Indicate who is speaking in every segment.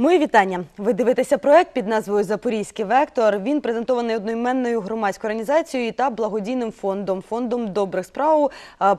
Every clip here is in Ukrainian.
Speaker 1: Мої вітання. Ви дивитеся проект під назвою Запорізький вектор. Він презентований одноіменною громадською організацією та благодійним фондом фондом добрих справ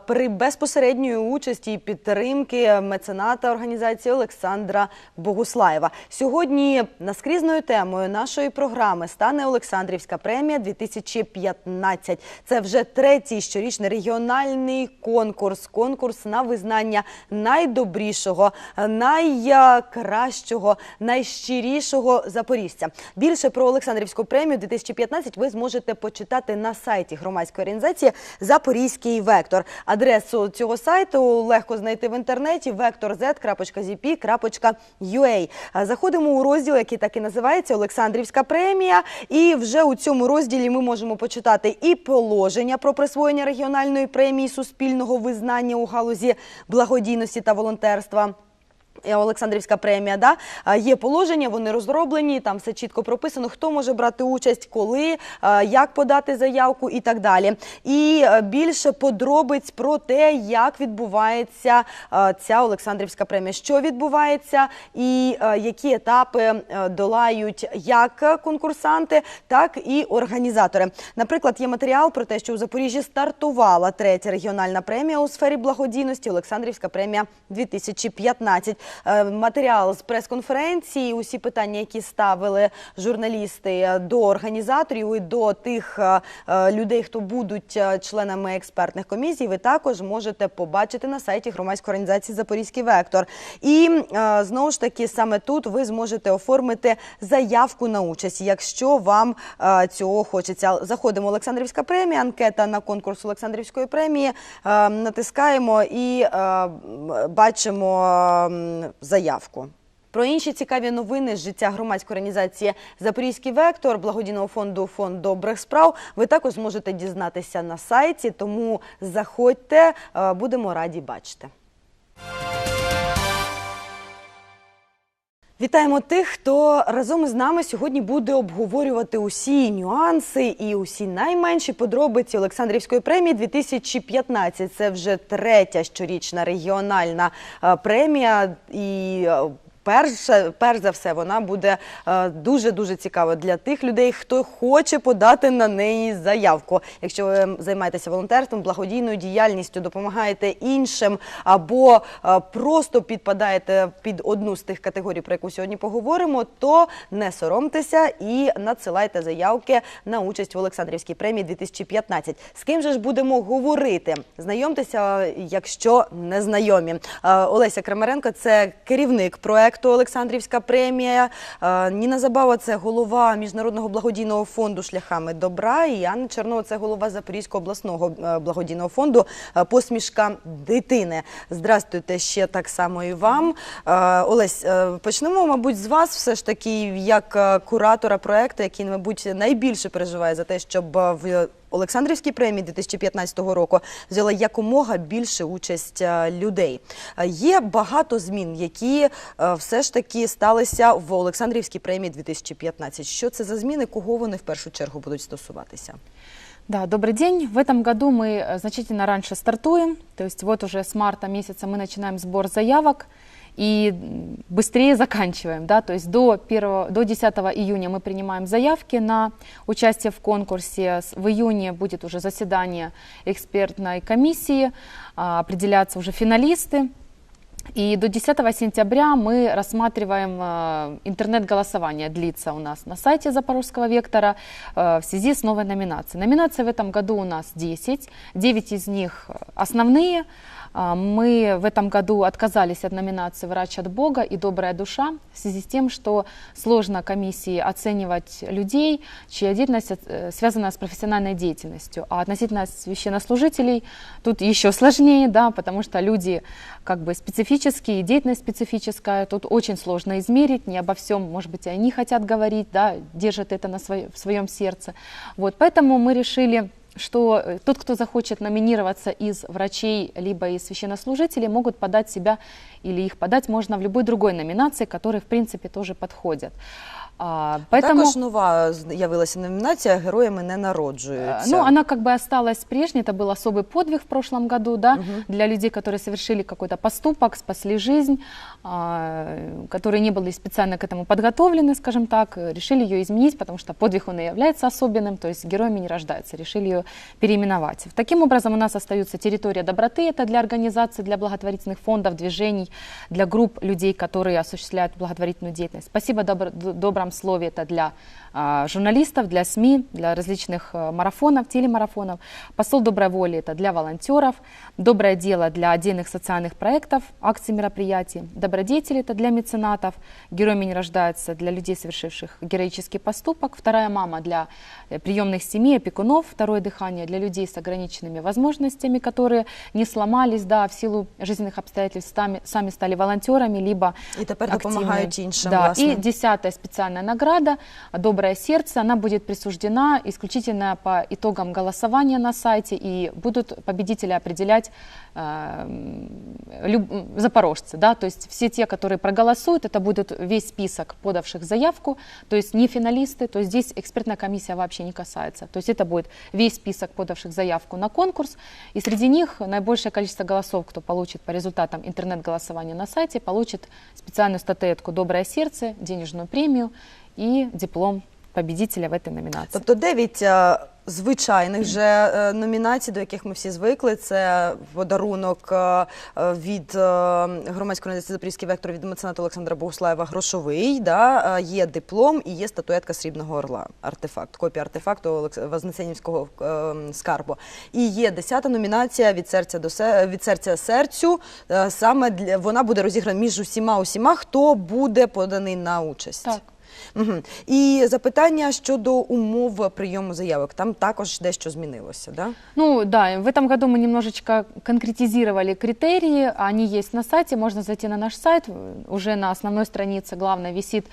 Speaker 1: при безпосередньої участі і підтримки мецената організації Олександра Богуслаєва. Сьогодні наскрізною темою нашої програми стане Олександрівська премія 2015. Це вже третій щорічний регіональний конкурс. Конкурс на визнання найдобрішого, найкращого, найщирішого запоріжця. Більше про Олександрівську премію 2015 ви зможете почитати на сайті громадської організації Запорізький вектор. Адресу цього сайту легко знайти в інтернеті vectorz.zp.ua. Заходимо у розділ, який так і називається Олександрівська премія. І вже у цьому розділі ми можемо почитати і положення про присвоєння регіональної премії суспільного визнання у галузі благодійності та волонтерства. Е, Олександрівська премія, да є положення, вони розроблені. Там все чітко прописано, хто може брати участь, коли, як подати заявку і так далі. І е, більше подробиць про те, як відбувається ця Олександрівська премія, що відбувається, і е, які етапи е, долають як конкурсанти, так і організатори. Наприклад, є матеріал про те, що у Запоріжжі стартувала третя регіональна премія у сфері благодійності Олександрівська премія 2015. Е, Матеріал з прес-конференції, усі питання, які ставили журналісти е, до організаторів і до тих е, людей, хто будуть членами експертних комісій, ви також можете побачити на сайті громадської організації Запорізький вектор. І знову ж таки, саме тут ви зможете оформити заявку на участь, якщо вам цього хочеться. Заходимо Олександрівська премія, анкета на конкурс Олександрівської премії. Натискаємо і бачимо заявку. Про інші цікаві новини з життя громадської організації Запорізький вектор благодійного фонду Фонд добрих справ. Ви також зможете дізнатися на сайті. Тому заходьте, е, будемо раді бачити. Вітаємо тих, хто разом із нами сьогодні буде обговорювати усі нюанси і усі найменші подробиці Олександрівської премії 2015. Це вже третя щорічна регіональна е, премія і. Е, Перше, перш за все, вона буде дуже дуже цікава для тих людей, хто хоче подати на неї заявку. Якщо ви займаєтеся волонтерством, благодійною діяльністю, допомагаєте іншим або е, просто підпадаєте під одну з тих категорій, про яку сьогодні поговоримо, то не соромтеся і надсилайте заявки на участь в Олександрівській премії 2015. З ким же ж будемо говорити? Знайомтеся, якщо не знайомі. Е, Олеся Крамаренко це керівник проекту Олександрівська премія. Е, Ніна Забава це голова міжнародного благодійного фонду шляхами добра. І Анна Чернова це голова Запорізького обласного е, благодійного фонду е, Посмішка дитини. Здрастуйте ще так само і вам. Олесь, почнемо, мабуть, з вас, все ж таки, як куратора проекту, який, мабуть, найбільше переживає за те, щоб в Олександрівській премії 2015 року взяла якомога більше участь е, людей. Е, Є багато змін, які е, все ж таки сталися в Олександрівській премії 2015. Що це за зміни? Кого вони в першу чергу будуть стосуватися?
Speaker 2: Да, добрый день. В этом году мы э, значительно раньше стартуем. То есть вот уже с марта месяца мы начинаем сбор заявок И быстрее заканчиваем. Да? То есть до, 1, до 10 июня мы принимаем заявки на участие в конкурсе. В июне будет уже заседание экспертной комиссии, а, определяться уже финалисты. И до 10 сентября мы рассматриваем э, интернет-голосование, длится у нас на сайте Запорожского вектора э, в связи с новой номинацией. Номинаций в этом году у нас 10, 9 из них э, основные. А, Мы в этом году отказались от номинации «Врач от Бога» и «Добрая душа» в связи с тем, что сложно комиссии оценивать людей, чья деятельность э, связана с профессиональной деятельностью. А относительно священнослужителей тут еще сложнее, да, потому что люди как бы специфические, деятельность специфическая, тут очень сложно измерить, не обо всем, может быть, они хотят говорить, да, держат это на свое- в своем сердце. Вот, поэтому мы решили что э, тот, кто захочет номинироваться из врачей либо из священнослужителей, могут подать себя или их подать можно в любой другой номинации, которые, в принципе, тоже подходят. А, Поэтому...
Speaker 1: Також нова з'явилася номінація Героями не народжуються.
Speaker 2: Ну, она как бы осталась прежней, это был особый подвиг в прошлом году, да, для людей, которые совершили какой-то поступок, спасли жизнь, а, которые не были специально к этому подготовлены, скажем так, решили ее изменить, потому что подвиг он и является особенным, то есть героями не рождаются, решили ее переименовать. Таким образом, у нас остаются территория доброты, это для организаций, для благотворительных фондов, движений, для групп людей, которые осуществляют благотворительную деятельность. Спасибо добр- добром слове, это для журналистов, для СМИ, для различных э, марафонов, телемарафонов. Посол доброй воли – это для волонтеров. Доброе дело для отдельных социальных проектов, акций, мероприятий. Добродетели – это для меценатов. Героями не рождаются для людей, совершивших героический поступок. Вторая мама для э, приемных семей, опекунов. Второе дыхание для людей с ограниченными возможностями, которые не сломались, да, в силу жизненных обстоятельств, сами, сами стали волонтерами, либо
Speaker 1: І тепер
Speaker 2: активные.
Speaker 1: допомагають іншим,
Speaker 2: Да,
Speaker 1: власне.
Speaker 2: и десятая специальная награда «Доброе сердце». Она будет присуждена исключительно по итогам голосования на сайте, и будут победители определять э, люб- запорожцы. Да? То есть все те, которые проголосуют, это будет весь список подавших заявку, то есть не финалисты, то есть здесь экспертная комиссия вообще не касается. То есть это будет весь список подавших заявку на конкурс, и среди них наибольшее количество голосов, кто получит по результатам интернет-голосования на сайте, получит специальную статуэтку «Доброе сердце», денежную премию и диплом победителя в этой номинации.
Speaker 1: Тобто дев'ять е, звичайних же е, номінацій, до яких ми всі звикли. Це подарунок е, від громадської організації Запорізький вектор від мецената Олександра Богуслаєва грошовий. Да? Є диплом і є статуетка Срібного Орла. Артефакт, копія артефакту Вознесенівського скарбу. І є десята номінація від серця до се- від серця серцю. Саме для вона буде розіграна між усіма усіма, хто буде поданий на участь.
Speaker 2: Так.
Speaker 1: Угу. І запитання щодо умов прийому заявок. Там також дещо змінилося, да?
Speaker 2: Ну да, в этом году мы немножечко конкретизировали критерии, они есть на сайте, можно зайти на наш сайт, уже на основной странице главной висит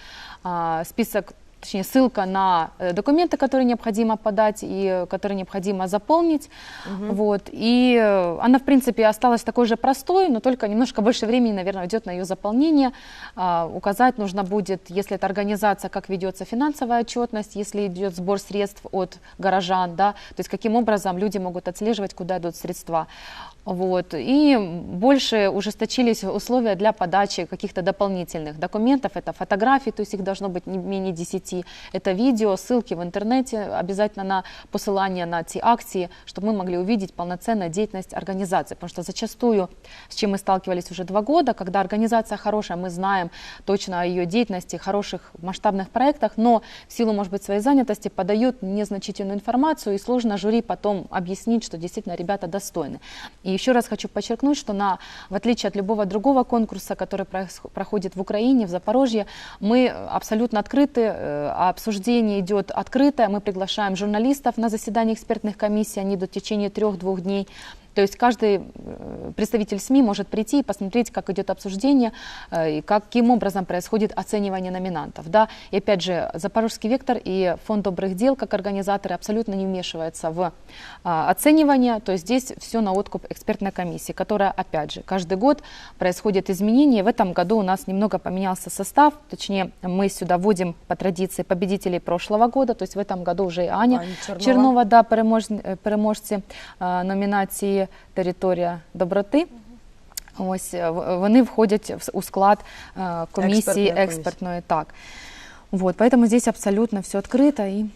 Speaker 2: а, список точнее ссылка на э, документы, которые необходимо подать и э, которые необходимо заполнить. Вот. И э, она, в принципе, осталась такой же простой, но только немножко больше времени, наверное, уйдет на ее заполнение. А, указать нужно будет, если это организация, как ведется финансовая отчетность, если идет сбор средств от горожан, да, то есть каким образом люди могут отслеживать, куда идут средства. Вот. И больше ужесточились условия для подачи каких-то дополнительных документов. Это фотографии, то есть их должно быть не менее 10. Это видео, ссылки в интернете обязательно на посылание на те акции, чтобы мы могли увидеть полноценную деятельность организации. Потому что зачастую, с чем мы сталкивались уже два года, когда организация хорошая, мы знаем точно о ее деятельности, хороших масштабных проектах, но в силу, может быть, своей занятости подают незначительную информацию, и сложно жюри потом объяснить, что действительно ребята достойны. И еще раз хочу подчеркнуть, что на, в отличие от любого другого конкурса, который проходит в Украине, в Запорожье, мы абсолютно открыты, э, обсуждение идет открытое, мы приглашаем журналистов на заседание экспертных комиссий, они идут в течение трех-двух дней. То есть каждый э, представитель СМИ может прийти и посмотреть, как идет обсуждение э, и каким образом происходит оценивание номинантов. Да? И опять же, Запорожский вектор и Фонд добрых дел, как организаторы, абсолютно не вмешиваются в а, оценивание. То есть здесь все на откуп экспертной комиссии, которая, опять же, каждый год происходит изменения. В этом году у нас немного поменялся состав, точнее, мы сюда вводим по традиции победителей прошлого года, то есть в этом году уже и Аня
Speaker 1: Аня Чернова.
Speaker 2: Чернова, да, е, переможці е, Територія доброти. Ось е, вони входять у склад е, комісії
Speaker 1: Експертної
Speaker 2: експертної. Так. Вот, поэтому здесь абсолютно все открыто и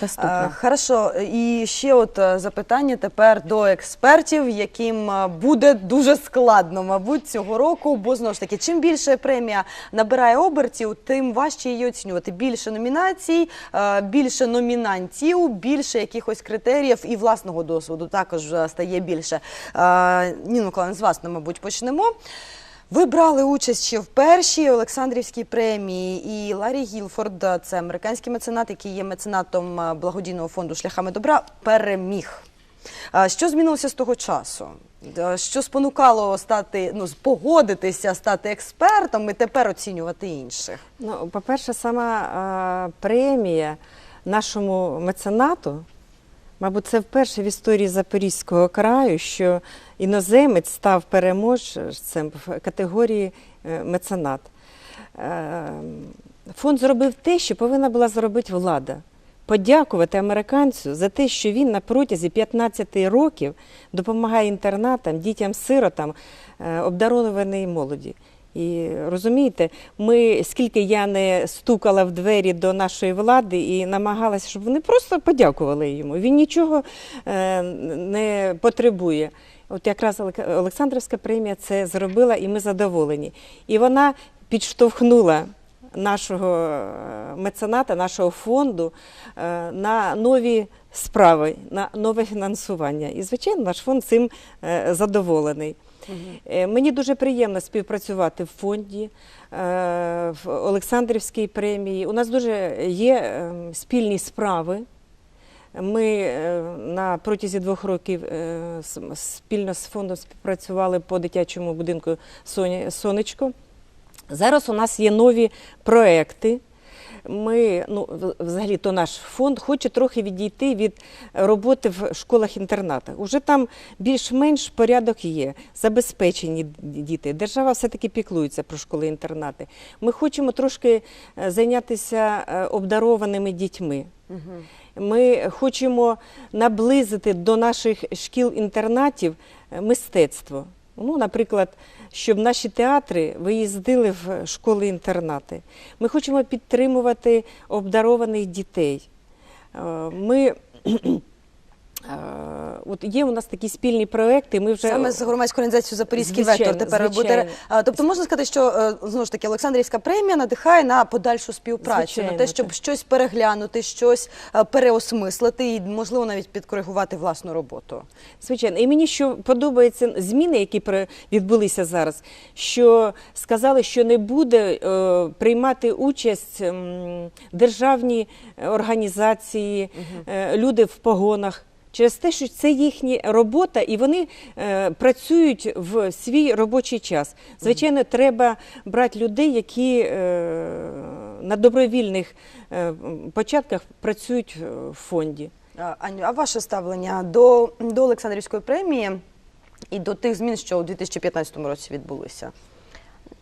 Speaker 2: доступно.
Speaker 1: Е, Хорошо, і ще от е, запитання тепер до експертів, яким е, буде дуже складно, мабуть, цього року, бо знову ж таки, чим більше премія набирає обертів, тим важче її оцінювати. Більше номінацій, більше номінантів, більше якихось критеріїв і власного досвіду також стає більше. Ніна Миколаївна, з вас, ну, мабуть, почнемо. Ви брали участь ще в першій Олександрівській премії, і Ларі Гілфорд, це американський меценат, який є меценатом е, благодійного фонду Шляхами добра, переміг. Що змінилося з того часу? Е, Що спонукало стати, ну, погодитися, стати експертом і тепер оцінювати інших?
Speaker 3: Ну, по-перше, сама е, премія нашому меценату, мабуть, це вперше в історії Запорізького краю, що іноземець став переможцем в категорії е, меценат. е, фонд зробив те, що повинна була зробити влада. Подякувати американцю за те, що він на протязі 15 років допомагає інтернатам, дітям-сиротам, е, обдарованій молоді. І розумієте, ми скільки я не стукала в двері до нашої влади і намагалася, щоб вони просто подякували йому. Він нічого е, не потребує. От якраз Олек- Олександрівська премія це зробила, і ми задоволені. І вона підштовхнула нашого е, мецената, нашого фонду е, на нові справи, на нове фінансування. І, звичайно, наш фонд цим задоволений. Е, Мені дуже приємно співпрацювати в фонді, е, в Олександрівській премії. У нас дуже є е, спільні справи. Ми на протязі двох років спільно з фондом співпрацювали по дитячому будинку Сонечко. Зараз у нас є нові проекти. Ми, ну, взагалі, то наш фонд хоче трохи відійти від роботи в школах-інтернатах. Уже там більш-менш порядок є, забезпечені діти. Держава все-таки піклується про школи-інтернати. Ми хочемо трошки е, зайнятися е, обдарованими дітьми. Ми хочемо наблизити до наших шкіл-інтернатів е, мистецтво. Ну, наприклад, щоб наші театри виїздили в школи-інтернати. Ми хочемо підтримувати обдарованих дітей. Е, Ми от є у нас такі спільні проекти. Ми вже
Speaker 1: Саме з громадською організацією Запорізький
Speaker 3: Звичайно,
Speaker 1: вектор тепер ви
Speaker 3: звичайно.
Speaker 1: А, Тобто можна сказати, що е, знову ж таки Олександрівська премія надихає на подальшу співпрацю, на те, щоб
Speaker 3: так.
Speaker 1: щось переглянути, щось е, переосмислити і можливо навіть підкоригувати власну роботу.
Speaker 3: Звичайно, і мені що подобаються зміни, які відбулися зараз, що сказали, що не буде е, приймати участь державні е, організації, е, люди в погонах. Через те, що це їхня робота, і вони е, працюють в свій робочий час. Звичайно, треба брати людей, які е, на добровільних е, початках працюють в фонді.
Speaker 1: Аню, а ваше ставлення до, до Олександрівської премії і до тих змін, що у 2015 році відбулися?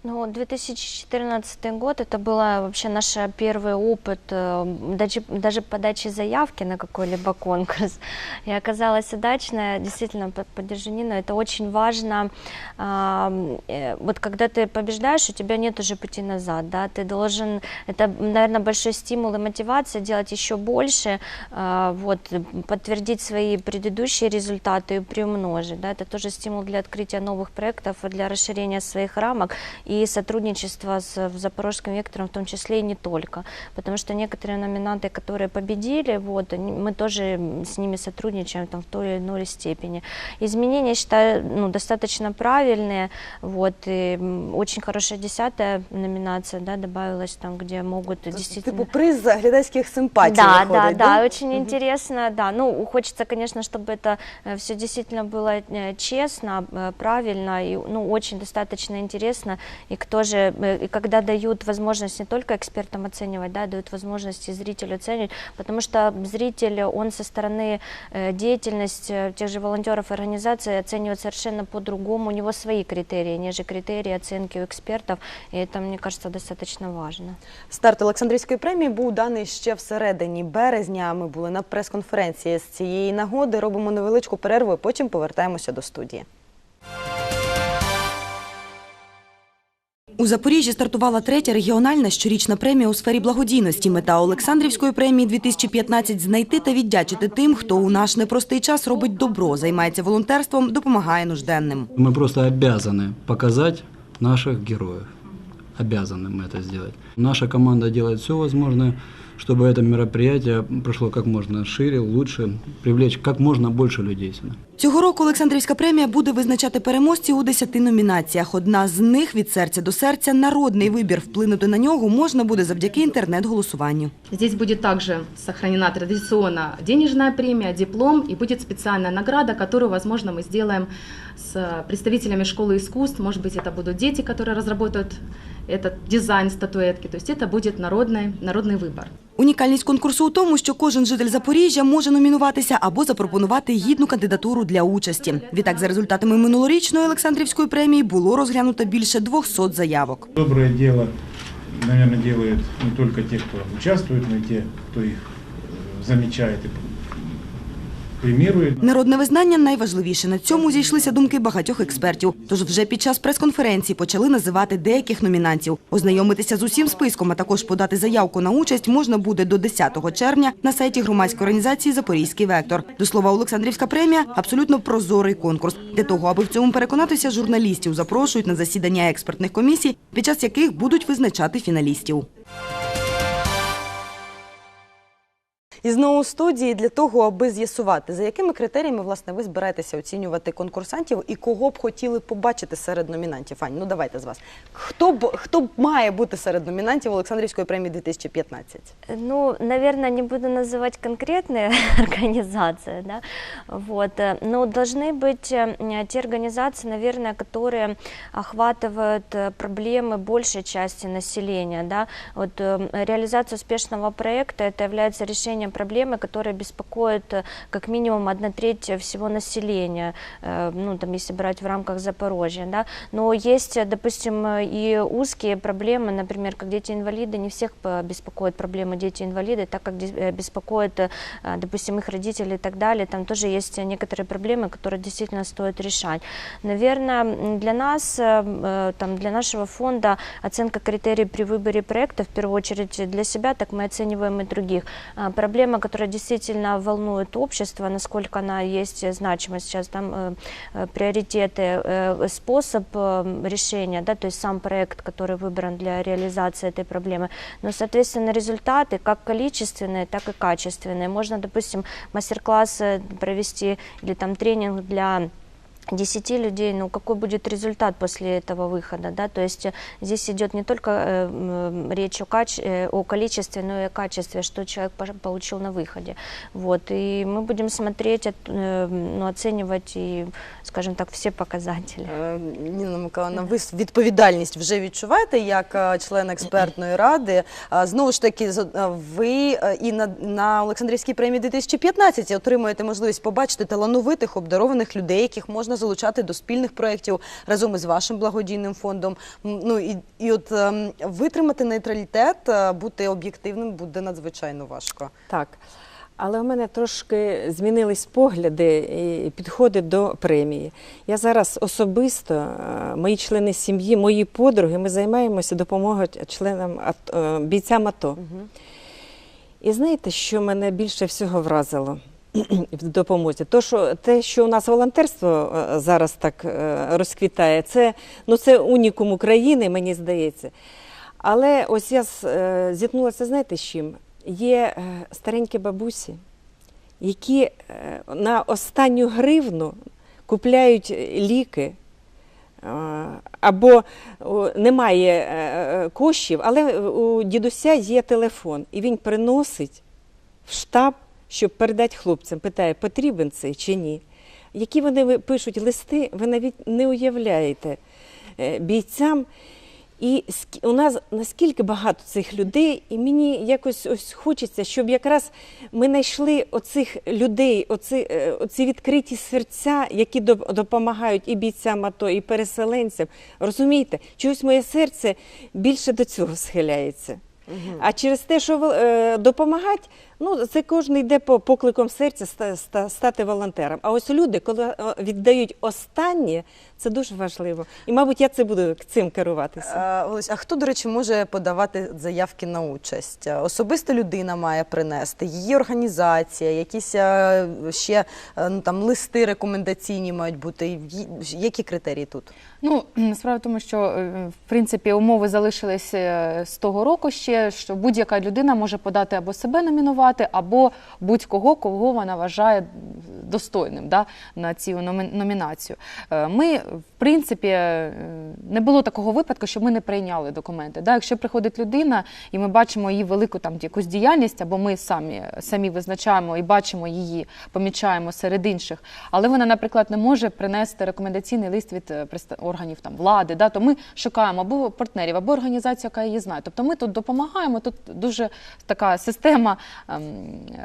Speaker 4: Ну, 2014 год это был вообще наш первый опыт э, даже, даже подачи заявки на какой-либо конкурс. И оказалось удачно, действительно, поддержу Нину, это очень важно. а, э, Вот когда ты побеждаешь, у тебя нет уже пути назад, да, ты должен, это, наверное, большой стимул и мотивация делать еще больше, а, вот, подтвердить свои предыдущие результаты и приумножить, да, это тоже стимул для открытия новых проектов, и для расширения своих рамок и сотрудничества с в Запорожским вектором в том числе и не только, потому что некоторые номинанты, которые победили, вот, они- мы тоже с ними сотрудничаем там, в той или иной степени. Изменения, я считаю, ну, достаточно правильные, вот, и м, очень хорошая десятая номинация, да, добавилась там, где могут действительно...
Speaker 1: Типу приз за глядацьких симпатій
Speaker 4: Да,
Speaker 1: виходить,
Speaker 4: да, да, очень интересно, да. Ну, хочется, конечно, чтобы это все действительно было э, честно, э, правильно и, ну, очень достаточно интересно. И кто же, э, и когда дают возможность не только экспертам оценивать, да, дают возможность и зрителю оценивать, потому что зритель, он со стороны э, деятельность э, тех же волонтеров и организаций оценивает совершенно по-другому, у него свои критерии, нежели критерии оценки у экспертов, и это, мне кажется, достаточно важно.
Speaker 1: Старт Олександрівської премії був даний ще всередині березня. Ми були на прес-конференції з цієї нагоди. Робимо невеличку перерву, і потім повертаємося до студії. У Запоріжжі стартувала третя регіональна щорічна премія у сфері благодійності. Мета Олександрівської премії 2015 – знайти та віддячити тим, хто у наш непростий час робить добро, займається волонтерством, допомагає нужденним.
Speaker 5: Мы просто обязаны показать наших героев. Обязаны мы это сделать. Наша команда делает все возможное, чтобы это мероприятие прошло как можно шире, лучше, привлечь как можно больше людей сюда.
Speaker 1: Цього року Олександрівська премія буде визначати переможців у 10 номінаціях. Одна з них від серця до серця народний вибір. Вплинути на нього можна буде завдяки інтернет-голосуванню.
Speaker 6: Здесь будет также сохранена традиционно денежная премия, диплом и будет специальная награда, которую, возможно, мы сделаем с представителями школы искусств. Может быть, это будут дети, которые разработают этот дизайн статуэтки. То есть это будет народный, народный выбор.
Speaker 1: Унікальність конкурсу у тому, що кожен житель Запоріжжя може номінуватися або запропонувати гідну кандидатуру для участі. Відтак, за результатами минулорічної Олександрівської премії було розглянуто більше 200 заявок.
Speaker 7: Добре діло, мабуть, роблять не тільки ті, хто участвує, але й ті, хто їх замічає и премирует.
Speaker 1: Народне визнання найважливіше. На цьому зійшлися думки багатьох експертів. Тож вже під час прес-конференції почали називати деяких номінантів. Ознайомитися з усім списком, а також подати заявку на участь можна буде до 10 червня на сайті громадської організації Запорізький вектор. До слова, Олександрівська премія абсолютно прозорий конкурс. Для того, аби в цьому переконатися, журналістів запрошують на засідання експертних комісій, під час яких будуть визначати фіналістів. І знову у студії для того, аби з'ясувати, за якими критеріями власне ви збираєтеся оцінювати конкурсантів і кого б хотіли побачити серед номінантів. Ані, ну давайте з вас. Хто б хто б має бути серед номінантів Олександрівської премії 2015?
Speaker 4: Ну, наверное, не буду называть конкретные организации, да, вот, э, но должны быть э, те организации, наверное, которые охватывают э, проблемы большей части населения, да, вот э, реализация успешного проекта это является решением проблемы, которая беспокоит э, как минимум одна треть всего населения, э, ну, там, если брать в рамках Запорожья, да, но есть, э, допустим, и узкие проблемы, например, как дети-инвалиды, не всех беспокоит проблема дети-инвалиды, так как беспокоит, допустим, их родители и так далее, там тоже есть некоторые проблемы, которые действительно стоит решать. Наверное, для нас, там, для нашего фонда оценка критерий при выборе проекта, в первую очередь для себя, так мы оцениваем и других. А, Проблема, которая действительно волнует общество, насколько она есть э, значимость сейчас, там э, э, приоритеты, э, способ э, решения, да, то есть сам проект, который выбран для реализации этой проблемы, но, соответственно, результаты, как количественные, так и качественные. Можно, допустим, мастер-классы провести или там тренинг для 10 людей, ну какой будет результат после этого выхода, да, то есть э, здесь идет не только э, м, речь о, каче- э, о количестве, но и о качестве, что человек пош- получил на выходе, вот, и мы будем смотреть, от- э, ну, оценивать и, скажем так, все показатели.
Speaker 1: Е, Ніна Миколаївна, ви відповідальність вже відчуваєте як е, член експертної ради. А, Знову ж таки, з- е, ви е, і на, на Олександрівській премії 2015 отримуєте можливість побачити талановитих, обдарованих людей, яких можна залучати до спільних проєктів разом із вашим благодійним фондом. Ну і, і от ем, витримати нейтралітет, е, бути об'єктивним буде надзвичайно важко.
Speaker 3: Так. Але у мене трошки змінились погляди і підходи до премії. Я зараз особисто, е, мої члени сім'ї, мої подруги, ми займаємося допомогою членам АТО, е, бійцям АТО. І знаєте, що мене більше всього вразило в допомозі? То, що, те, що у нас волонтерство е, зараз так е, розквітає, це, ну, це унікум України, мені здається. Але ось я е, зіткнулася, знаєте, з чим? Є старенькі бабусі, які на останню гривну купляють ліки. Або немає коштів, але у дідуся є телефон, і він приносить в штаб, щоб передати хлопцям. Питає, потрібен це чи ні. Які вони пишуть листи, ви навіть не уявляєте е, бійцям. І у нас наскільки багато цих людей, і мені якось ось хочеться, щоб якраз ми знайшли оцих людей, оці, е, оці відкриті серця, які допомагають і бійцям АТО, і переселенцям. Розумієте, чогось моє серце більше до цього схиляється. А через те, що е, допомагати, ну це кожен йде по покликом серця ста- ста- стати волонтером. А ось люди, коли е, віддають останнє, це дуже важливо. І, мабуть, я це буду цим керуватися.
Speaker 1: Е, Олесь, а хто, до речі, може подавати заявки на участь? Особисто людина має принести, її організація, якісь е, ще ну, там листи рекомендаційні мають бути. Які критерії тут?
Speaker 2: Ну, справа в тому, що в принципі умови залишились з того року ще, що будь-яка людина може подати або себе номінувати, або будь-кого, кого вона вважає достойним да, на цю номінацію. Е, Ми, в принципі, е, не було такого випадку, що ми не прийняли документи. Да? Якщо приходить людина і ми бачимо її велику там якусь діяльність, або ми самі, самі визначаємо і бачимо її, помічаємо серед інших, але вона, наприклад, не може принести рекомендаційний лист від е, органів там влади, да? то ми шукаємо або партнерів, або організацію, яка її знає. Тобто ми тут допомагаємо, тут дуже така система ем,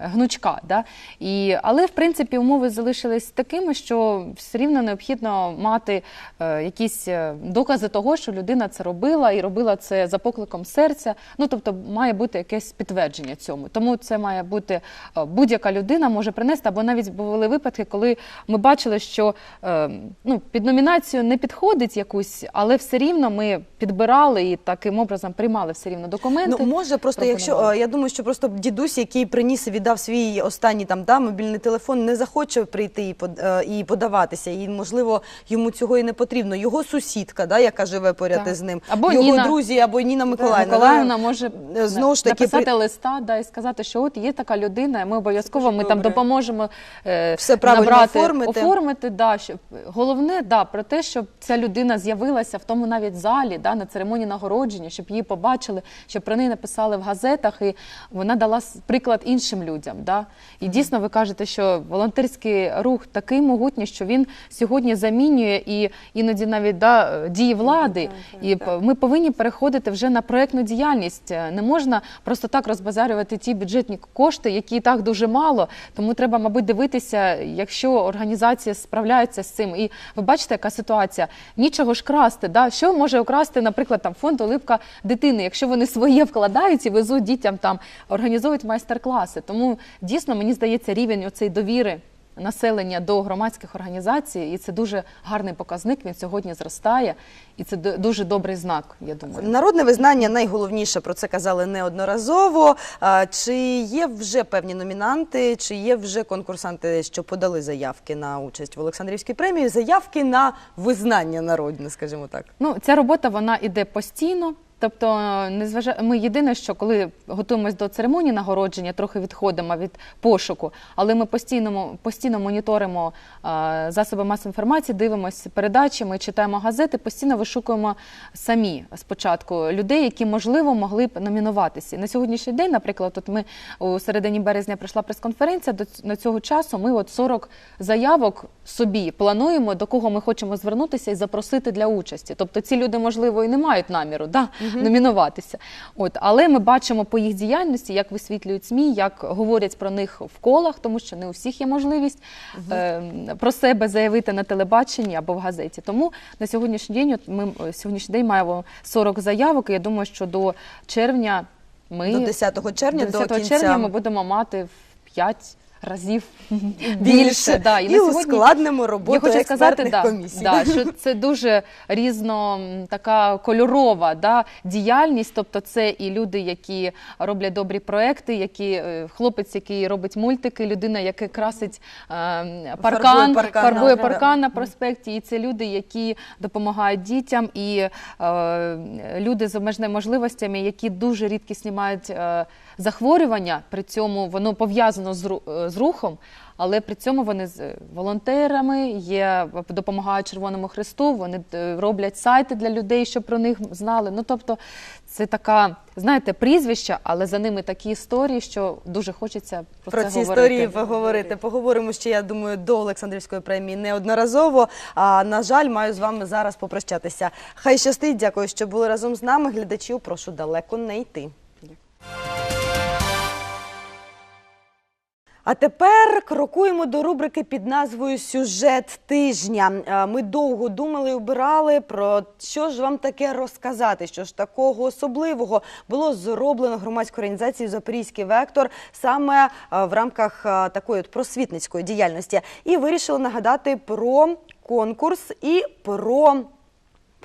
Speaker 2: гнучка. Да? І, але в принципі умови залишились такими, що все рівно необхідно мати е, якісь е, докази того, що людина це робила і робила це за покликом серця. Ну тобто має бути якесь підтвердження цьому. Тому це має бути е, будь-яка людина може принести, або навіть були випадки, коли ми бачили, що ну, під номінацію не підходить якусь, але все рівно ми підбирали і таким образом приймали все рівно документи.
Speaker 1: Ну може просто, якщо я думаю, що просто дідусь, який приніс і віддав свій останній там да, мобільний телефон, не захоче прийти і е, і подаватися. І можливо йому цього і не потрібно. Його сусідка, да, яка живе поряд
Speaker 2: Так.
Speaker 1: із ним,
Speaker 2: Або
Speaker 1: його
Speaker 2: Ніна.
Speaker 1: друзі, або Ніна Миколаївна.
Speaker 2: Миколаївна може
Speaker 1: Е, знову ж таки
Speaker 2: написати
Speaker 1: при-
Speaker 2: листа да, і сказати, що от є така людина, ми обов'язково ми там допоможемо е,
Speaker 1: Все правильно
Speaker 2: набрати,
Speaker 1: оформити.
Speaker 2: оформити да, щоб, головне да, про те, щоб ця людина з'явилася в тому навіть залі, да, на церемонії нагородження, щоб її побачили, щоб про неї написали в газетах, і вона дала с- приклад іншим людям. Да. І дійсно ви кажете, що волонтерський рух такий могутній, що він сьогодні замінює і іноді навіть да, дії влади. І ми повинні переходити вже на проектну діяльність. Не можна просто так розбазарювати ті бюджетні кошти, які і так дуже мало. Тому треба, мабуть, дивитися, якщо організація справляється з цим. І ви бачите, яка ситуація? Нічого ж красти. Да? Що може украсти, наприклад, там фонд Оливка дитини, якщо вони своє вкладають і везуть дітям там, організовують майстер-класи. Тому дійсно мені здається, рівень оцей довіри населення до громадських організацій, і це дуже гарний показник. Він сьогодні зростає, і це ду- дуже добрий знак. Я думаю.
Speaker 1: Народне визнання найголовніше про це казали неодноразово. Чи є вже певні номінанти, чи є вже конкурсанти, що подали заявки на участь в Олександрівській премії? Заявки на визнання народне, скажімо так.
Speaker 2: Ну, ця робота вона іде постійно. Тобто, незважа... ми єдине, що коли готуємось до церемонії нагородження, трохи відходимо від пошуку, але ми постійно, постійно моніторимо а, засоби масової інформації, дивимося передачі, ми читаємо газети, постійно вишукуємо самі спочатку людей, які можливо могли б номінуватися. На сьогоднішній день, наприклад, от ми у середині березня прийшла прес-конференція. До на цього часу ми от 40 заявок собі плануємо, до кого ми хочемо звернутися і запросити для участі. Тобто ці люди, можливо, і не мають наміру да, номінуватися. От, але ми бачимо по їх діяльності, як висвітлюють СМІ, як говорять про них в колах, тому що не у всіх є можливість е, про себе заявити на телебаченні або в газеті. Тому на сьогоднішній день от ми е, сьогоднішній день маємо 40 заявок. І я думаю, що до червня ми
Speaker 1: До 10 червня,
Speaker 2: до
Speaker 1: до кінця.
Speaker 2: червня ми будемо мати в 5 разів
Speaker 1: Більше,
Speaker 2: більше. Да.
Speaker 1: і,
Speaker 2: на сьогодні-
Speaker 1: ускладнимо роботу
Speaker 2: я хочу сказати, да,
Speaker 1: комісій.
Speaker 2: да, що це дуже різно така кольорова да, діяльність. Тобто, це і люди, які роблять добрі проекти, які е, хлопець, який робить мультики, людина, яка красить е, паркан,
Speaker 1: паркан,
Speaker 2: фарбує
Speaker 1: да,
Speaker 2: паркан на проспекті. І це люди, які допомагають дітям, і е, люди з обмеженими можливостями, які дуже рідкісні мають е, захворювання. При цьому воно пов'язано з, е, з рухом. Але при цьому вони з волонтерами є, допомагають Червоному Христу. Вони е, роблять сайти для людей, щоб про них знали. Ну тобто, це така, знаєте, прізвища, але за ними такі історії, що дуже хочеться про,
Speaker 1: Про
Speaker 2: це
Speaker 1: ці
Speaker 2: говорити.
Speaker 1: історії поговорити. Поговоримо ще, я думаю, до Олександрівської премії неодноразово. А на жаль, маю з вами зараз попрощатися. Хай щастить, дякую, що були разом з нами. Глядачів прошу далеко не йти. А тепер крокуємо до рубрики під назвою Сюжет тижня. Е, Ми довго думали і обирали про що ж вам таке розказати, що ж такого особливого було зроблено громадською організацією Запорізький вектор саме е, в рамках е, такої от просвітницької діяльності. І вирішили нагадати про конкурс і про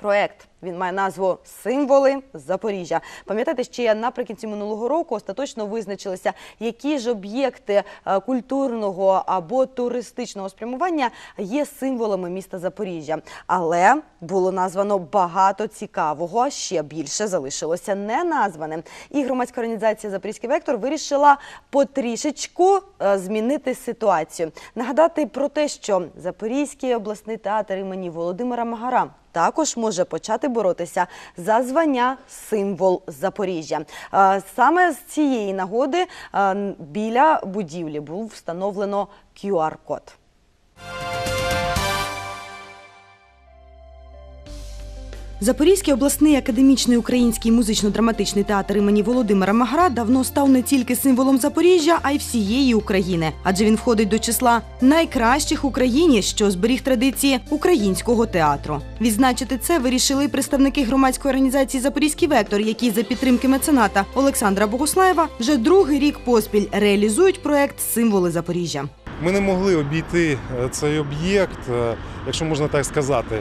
Speaker 1: проект. Він має назву Символи Запоріжжя. Пам'ятаєте, ще наприкінці минулого року остаточно визначилися, які ж об'єкти е, культурного або туристичного спрямування є символами міста Запоріжжя. Але було названо багато цікавого, ще більше залишилося не названим. І громадська організація Запорізький вектор вирішила потрішечку е, змінити ситуацію. Нагадати про те, що Запорізький обласний театр імені Володимира Магара також може почати боротися за звання символ Запоріжжя. Е, Саме з цієї нагоди е, біля будівлі був встановлено QR-код. Запорізький обласний академічний український музично-драматичний театр імені Володимира Магара давно став не тільки символом Запоріжжя, а й всієї України, адже він входить до числа найкращих в Україні, що зберіг традиції українського театру. Відзначити це вирішили представники громадської організації Запорізький вектор, які за підтримки мецената Олександра Богуслаєва вже другий рік поспіль реалізують проект Символи Запоріжжя.
Speaker 8: Ми не могли обійти е, цей об'єкт, е, якщо можна так сказати,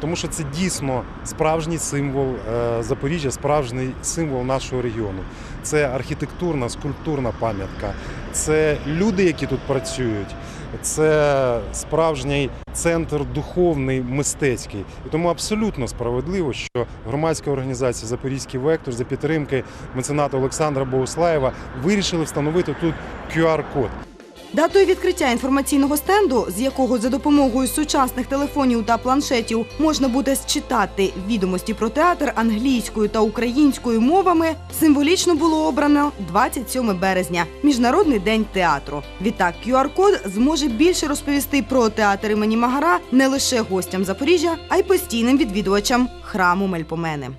Speaker 8: тому що це дійсно справжній символ е, Запоріжжя, справжній символ нашого регіону. Це архітектурна, скульптурна пам'ятка, це люди, які тут працюють, це справжній центр духовний, мистецький. І тому абсолютно справедливо, що громадська організація Запорізький вектор за підтримки мецената Олександра Богуслаєва вирішили встановити тут QR-код.
Speaker 1: Датою відкриття інформаційного стенду, з якого за допомогою сучасних телефонів та планшетів можна буде считати відомості про театр англійською та українською мовами, символічно було обрано 27 березня Міжнародний день театру. Відтак QR-код зможе більше розповісти про театр імені Магара не лише гостям Запоріжжя, а й постійним відвідувачам храму Мельпомени.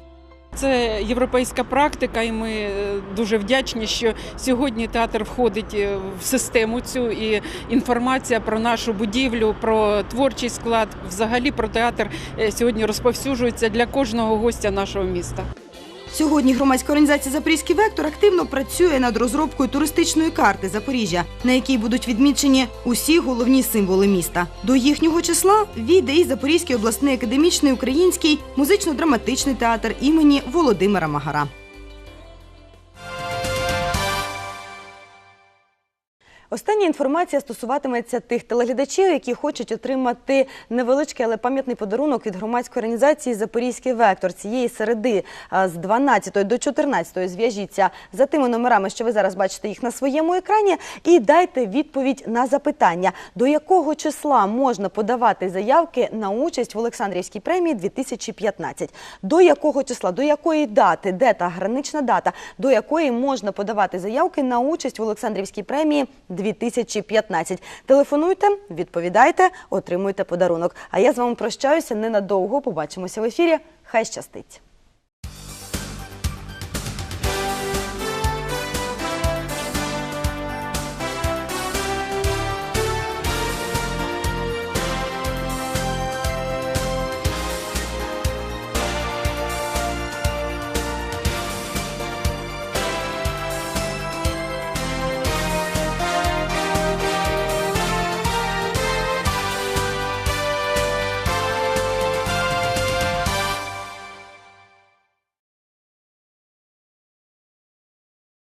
Speaker 9: Це європейська практика, і ми е, дуже вдячні, що сьогодні театр входить е, в систему цю і інформація про нашу будівлю, про творчий склад, взагалі про театр е, сьогодні розповсюджується для кожного гостя нашого міста.
Speaker 1: Сьогодні громадська організація Запорізький вектор активно працює над розробкою туристичної карти Запоріжжя, на якій будуть відмічені усі головні символи міста. До їхнього числа війде і Запорізький обласний академічний український музично-драматичний театр імені Володимира Магара. Остання інформація стосуватиметься тих телеглядачів, які хочуть отримати невеличкий, але пам'ятний подарунок від громадської організації Запорізький вектор цієї середи з 12 до 14 зв'яжіться. За тими номерами, що ви зараз бачите їх на своєму екрані, і дайте відповідь на запитання, до якого числа можна подавати заявки на участь в Олександрівській премії 2015. До якого числа, до якої дати, де та гранична дата, до якої можна подавати заявки на участь в Олександрівській премії 2015. Телефонуйте, відповідайте, отримуйте подарунок. А я з вами прощаюся ненадовго. Побачимося в ефірі. Хай щастить.